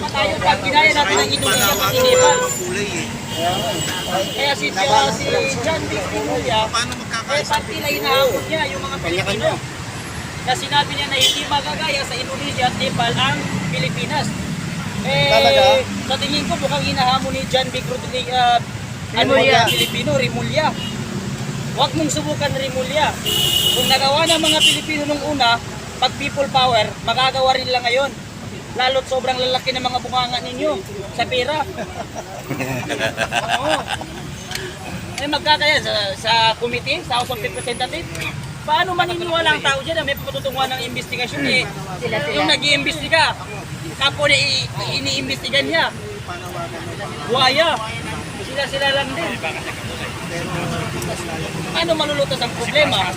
pa tayo pag ginaya natin ang Indonesia pati Nepal. eh. Kaya si, uh, si John Rimulya, Paano eh, pati na hinahabol niya yung mga Pilipino. Na sinabi niya na hindi magagaya sa Indonesia at Nepal ang Pilipinas. Eh, sa tingin ko mukhang hinahamon ni John Vic Rodriguez, uh, ano yan, Pilipino, Rimulya. Huwag mong subukan Rimulya. Kung nagawa ng mga Pilipino nung una, pag people power, magagawa rin lang ngayon. Lalo't sobrang lalaki ng mga bunganga ninyo sa pera. Oo. Eh magkakaya sa, sa committee, sa House of Representatives, paano maniniwala ang tao dyan na may patutunguhan ng investigasyon eh? Yung nag-iimbestiga, kapo na iniimbestigan niya. Buhaya. Sila-sila lang din. Paano malulutas ang problema?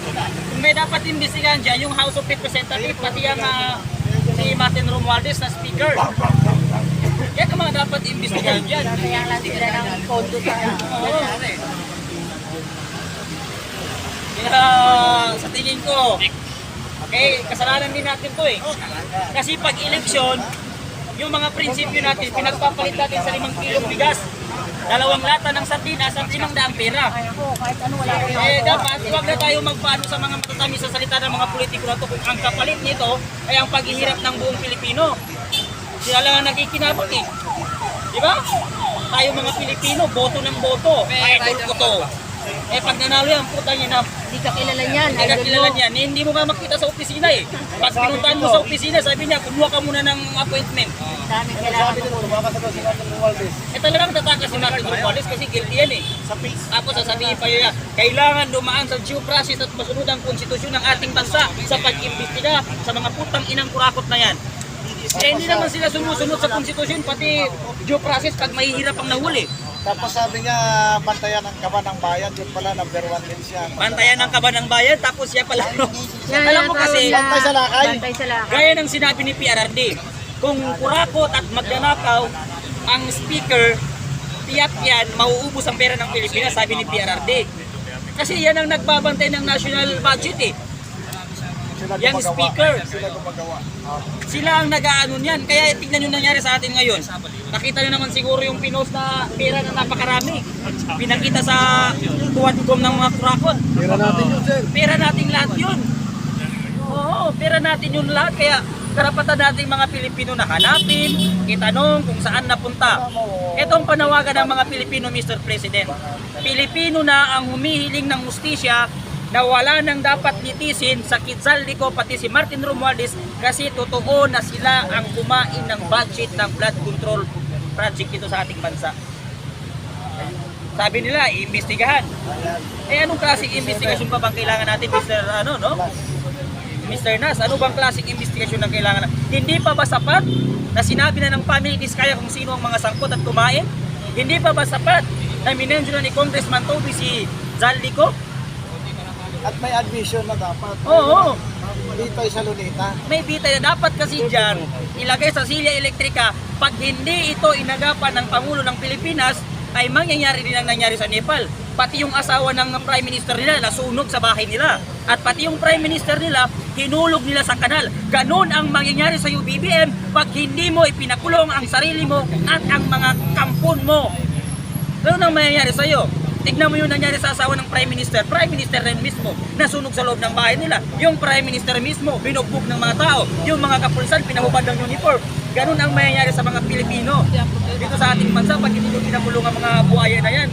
Kung may dapat imbestigahan dyan, yung House of Representatives, pati ang ah, si Martin Romualdez na speaker. Kaya ka mga dapat imbestigahan dyan. Kaya lang sila ng kondo sa Oo. Kaya sa tingin ko, okay, kasalanan din natin to eh. Kasi pag eleksyon, yung mga prinsipyo natin, pinagpapalit natin sa limang kilong bigas, dalawang lata ng sardinas at limang daang pera. ano wala ko Eh dapat, huwag na tayo magpaano sa mga matatamis sa salita ng mga politiko na to kung ang kapalit nito ay ang paghihirap ng buong Pilipino. Sila lang ang nakikinabang eh. Di ba? Tayo mga Pilipino, boto ng boto. Idol ko to. Eh pag nanalo yan, puta niya na, Hindi ka kilala niyan. hindi ka kilala mo. niyan, hindi mo nga makita sa opisina eh. Pag pinuntahan mo sa opisina, sabi niya, kumuha ka muna ng appointment. Daming kailangan Sabi mo. nito, lumakas ako si Martin Romualdez. Eh talagang tataka si Martin Romualdez kasi guilty yan eh. Tapos sasabihin pa niya, kailangan dumaan sa due process at masunod ang konstitusyon ng ating bansa sa pag-imbestiga sa mga putang inang kurakot na yan. Eh, hindi naman sila sumusunod sa konstitusyon, pati due process pag mahihirap ang nahuli. Tapos sabi niya, bantayan ang kaba ng bayan. Yun pala, number one din siya. Bantayan ng kaba ng bayan, tapos siya pala. no? Yan, Alam mo kasi, na Bantay sa lakay. Bantay sa lakay. gaya ng sinabi ni PRRD, kung kurakot at magnanakaw ang speaker, tiyak yan, mauubos ang pera ng Pilipinas, sabi ni PRRD. Kasi yan ang nagbabantay ng national budget eh. Sila Yang gumagawa. speaker. Sila gumagawa. Ah. Sila ang nag-aano niyan. Kaya tignan nyo nangyari sa atin ngayon. Nakita nyo naman siguro yung pinos na pera na napakarami. Pinakita sa tuwan-tum ng mga kurakot. Tira natin yun, sir. Pera nating lahat yun. Oo, pera natin yun lahat. Kaya karapatan nating mga Pilipino na hanapin, itanong kung saan napunta. Ito ang panawagan ng mga Pilipino, Mr. President. Pilipino na ang humihiling ng mustisya na wala nang dapat litisin sa Quetzalcoatl pati si Martin Romualdez kasi totoo na sila ang kumain ng budget ng blood control project dito sa ating bansa. Sabi nila, iimbestigahan. Eh anong klaseng investigasyon pa bang kailangan natin, Mr. Ano, no? Mr. Nas, ano bang klaseng investigasyon ang kailangan natin? Hindi pa ba sapat na sinabi na ng family Diskaya kung sino ang mga sangkot at kumain? Hindi pa ba sapat na minention na ni Congressman Toby si Zaldico? At may admission na dapat. Oo, Dito ay sa Lunita. may bitay na dapat kasi dyan ilagay sa silya elektrika pag hindi ito inagapan ng Pangulo ng Pilipinas ay mangyayari din ang nangyari sa Nepal. Pati yung asawa ng Prime Minister nila nasunog sa bahay nila. At pati yung Prime Minister nila hinulog nila sa kanal. Ganon ang mangyayari sa UBBM pag hindi mo ipinakulong ang sarili mo at ang mga kampon mo. Ganun ang mangyayari sa iyo. Tignan mo yung nangyari sa asawa ng Prime Minister. Prime Minister rin mismo, nasunog sa loob ng bahay nila. Yung Prime Minister mismo, binugbog ng mga tao. Yung mga kapulisan, pinahubad ng uniform. Ganun ang mangyayari sa mga Pilipino. Dito sa ating bansa, pag hindi mo pinamulong ang mga buhaya na yan,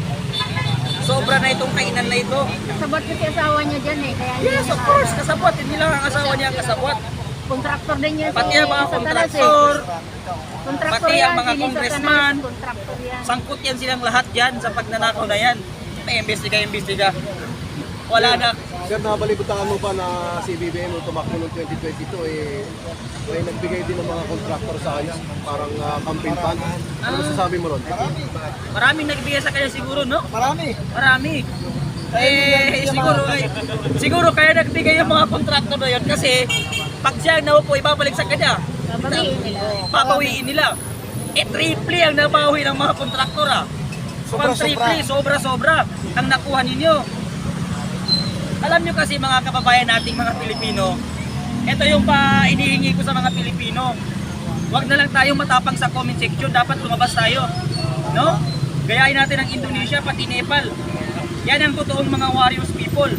sobra na itong kainan na ito. Sabot kasi asawa niya dyan eh. Kaya Yes, of course, kasabot. Hindi lang ang asawa niya ang kasabot. Kontraktor din yan Pati ang mga kontraktor, Kontraktor pati ang mga congressman. Sangkot yan silang lahat dyan sa pagnanakaw na yan. May imbestiga, imbestiga. Wala na. Sir, nabalibutaan mo ba na si BBM nung tumakbo noong 2022 eh may nagbigay din ng mga contractor sa ayos, parang uh, campaign fund. Ano masasabi mo ron? Maraming nagbigay sa kanya siguro, no? Marami. Marami. Eh, siguro, eh, siguro kaya nagbigay yung mga kontraktor na yun kasi pag siya naupo, ibabalik sa kanya. Babawiin nila. Papawiin nila. Eh, triple ang nabawi ng mga kontraktor, ah. Pang triple, sobra-sobra ang nakuha ninyo. Alam nyo kasi mga kababayan nating mga Pilipino, ito yung pa inihingi ko sa mga Pilipino. Huwag na lang tayong matapang sa comment section, dapat lumabas tayo. No? Gayahin natin ang Indonesia, pati Nepal. Yan ang totoong mga warriors people.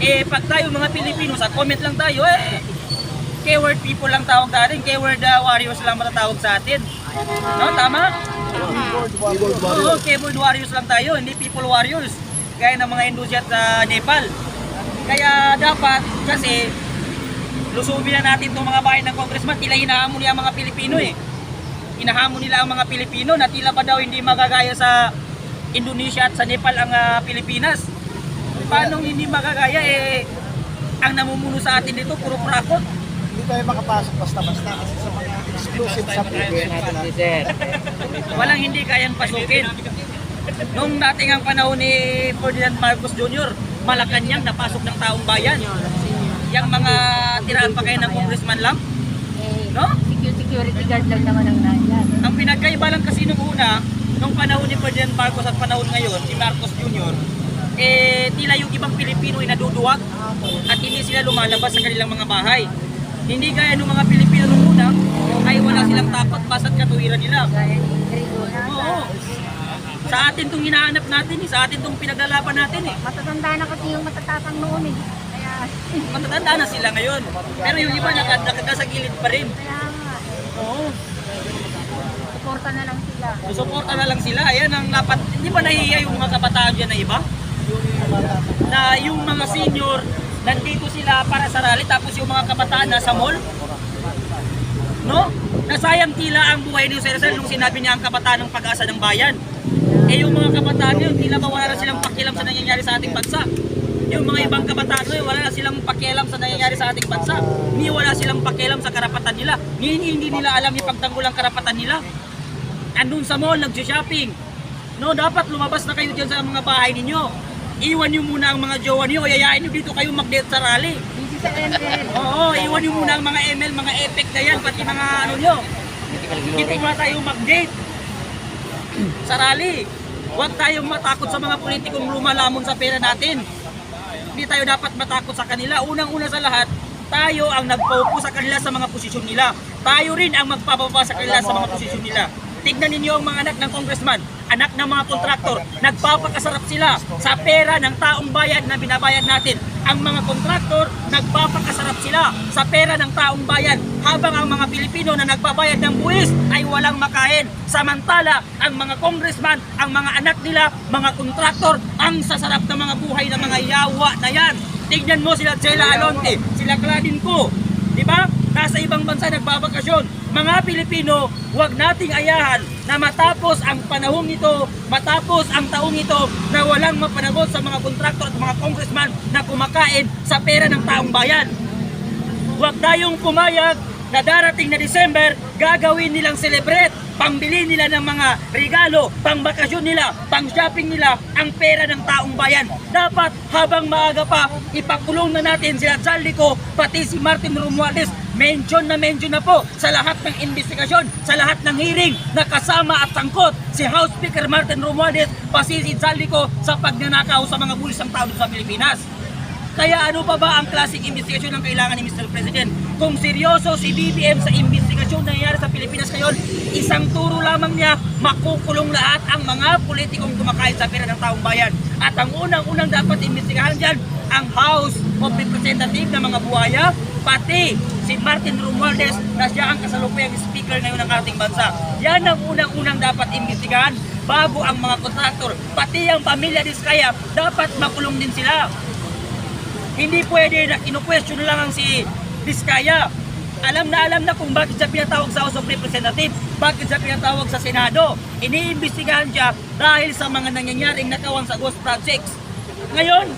Eh, pag tayo mga Pilipino, sa comment lang tayo, eh, keyword people lang tawag natin, keyword uh, warriors lang matatawag sa atin. No, tama? Keyboard Oo, warrior. keyboard warriors lang tayo, hindi people warriors. Gaya ng mga Indonesia at uh, Nepal. Kaya dapat, kasi, lusubin na natin itong mga bayan ng congressman, tila hinahamon niya ang mga Pilipino eh. Hinahamon nila ang mga Pilipino na tila pa daw hindi magagaya sa Indonesia at sa Nepal ang ah, Pilipinas. Paano hindi magagaya eh, ang namumuno sa atin dito, puro prakot. Hindi tayo makapasok basta-basta kasi sa mga exclusive subdivision pala. Walang hindi kayang pasukin. Nung dating ang panahon ni Ferdinand Marcos Jr., Malacanang napasok ng taong bayan. Yang mga tirahan pa kayo ng congressman lang. No? secu- security guard lang naman ang nandyan. Ang pinagkaiba lang kasi nung una, nung panahon ni Ferdinand Marcos at panahon ngayon, ni Marcos Jr., eh, tila yung ibang Pilipino ay naduduwag at hindi sila lumalabas sa kanilang mga bahay. Hindi gaya ng mga Pilipino nung una, ay wala silang tapat basta't katuwiran nila. Oo. Sa atin tong hinahanap natin eh, sa atin tong pinaglalaban natin eh. Matatanda na kasi yung matatapang noon eh. Kaya, Matatanda na sila ngayon. Pero yung iba nakad nakagasa gilid pa rin. kaya nga, eh, Oo. suporta na lang sila. Susuporta na lang sila. Ayan ang dapat. Hindi ba nahihiya yung mga kabataan dyan na iba? Na yung mga senior, nandito sila para sa rally, tapos yung mga kabataan nasa mall? No? Nasayang tila ang buhay ni Jose Rizal nung sinabi niya ang kabataan ng pag-asa ng bayan. Eh yung mga kabataan yun, tila ba wala na silang pakialam sa nangyayari sa ating bansa? Yung mga ibang kabataan ngayon, wala na silang pakialam sa nangyayari sa ating bansa. Ni wala silang pakialam sa karapatan nila. Ni hindi, nila alam ipagtanggol ang karapatan nila. Andun sa mall, nag-shopping. No, dapat lumabas na kayo dyan sa mga bahay ninyo. Iwan nyo muna ang mga jowa nyo, o yayain nyo dito kayo mag-date sa rally. Busy sa ML. Oo, iwan nyo muna ang mga ML, mga epic na yan, pati mga ano nyo. Dito muna tayo mag-date sa rally. Huwag tayong matakot sa mga politikong lumalamon sa pera natin. Hindi tayo dapat matakot sa kanila. Unang-una sa lahat, tayo ang nagpaupo sa kanila sa mga posisyon nila. Tayo rin ang magpapapa sa kanila sa mga posisyon nila. Tignan ninyo ang mga anak ng congressman, anak ng mga kontraktor, nagpapakasarap sila sa pera ng taong bayan na binabayad natin. Ang mga kontraktor, nagpapakasarap sila sa pera ng taong bayan habang ang mga Pilipino na nagbabayad ng buwis ay walang makain. Samantala, ang mga congressman, ang mga anak nila, mga kontraktor, ang sasarap ng mga buhay ng mga yawa na yan. Tignan mo sila Jela Alonte, sila Claudine Co, Di ba? Nasa ibang bansa nagbabakasyon. Mga Pilipino, huwag nating ayahan na matapos ang panahong ito, matapos ang taong ito na walang mapanagot sa mga kontraktor at mga congressman na kumakain sa pera ng taong bayan. Huwag tayong pumayag na darating na December, gagawin nilang celebrate, pambili nila ng mga regalo, pang bakasyon nila, pang shopping nila, ang pera ng taong bayan. Dapat habang maaga pa, ipakulong na natin sila Charlico, pati si Martin Romualdez, mention na mention na po sa lahat ng investigasyon, sa lahat ng hearing na kasama at sangkot si House Speaker Martin Romualdez, si Charlico sa pagnanakaw sa mga bulis ng tao sa Pilipinas. Kaya ano pa ba ang klaseng investigasyon ang kailangan ni Mr. President? Kung seryoso si BBM sa investigasyon na nangyayari sa Pilipinas ngayon, isang turo lamang niya, makukulong lahat ang mga politikong kumakain sa pera ng taong bayan. At ang unang-unang dapat investigahan dyan, ang House of Representatives ng mga buhaya, pati si Martin Romualdez na siya ang kasalukuyang speaker ngayon ng ating bansa. Yan ang unang-unang dapat investigahan bago ang mga kontraktor, pati ang pamilya Diskaya, dapat makulong din sila. Hindi pwede na inu-question lang ang si Vizcaya. Alam na alam na kung bakit siya pinatawag sa House of Representatives, bakit siya pinatawag sa Senado. Iniimbestigahan siya dahil sa mga nangyayaring nakawang sa ghost projects. Ngayon,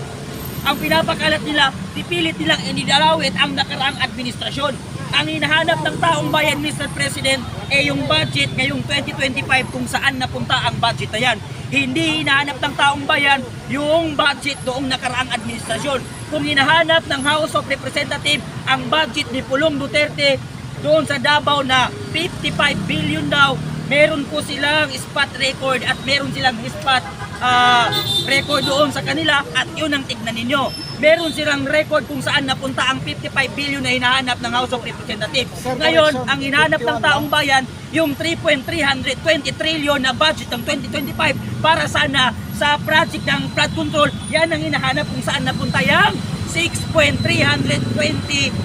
ang pinapakalat nila, pipilit nilang inidalawit ang nakaraang administrasyon. Ang hinahanap ng taong bayan, Mr. President, ay yung budget ngayong 2025 kung saan napunta ang budget na yan. Hindi hinahanap ng taong bayan yung budget doong nakaraang administrasyon. Kung hinahanap ng House of Representatives ang budget ni Pulong Duterte doon sa Davao na 55 billion daw, meron po silang spot record at meron silang spot ah, record doon sa kanila at yun ang tignan ninyo. Meron silang record kung saan napunta ang 55 billion na hinahanap ng House of Representatives. Sir, Ngayon, ang hinahanap ng 51 taong bayan, yung 3.320 trillion na budget ng 2025 para sana sa project ng flood control, yan ang hinahanap kung saan napunta yung 6.320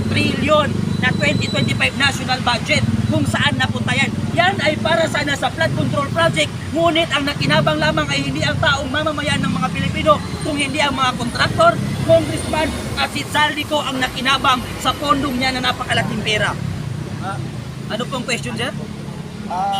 trillion na 2025 national budget kung saan napunta yan. Yan ay para sana sa flood control project, ngunit ang nakinabang lamang ay hindi ang taong mamamayan ng mga Pilipino, kung hindi ang mga kontraktor, congressman at si Saldico ang nakinabang sa pondong niya na napakalaking pera. Ah, ano pong question, sir? Ah,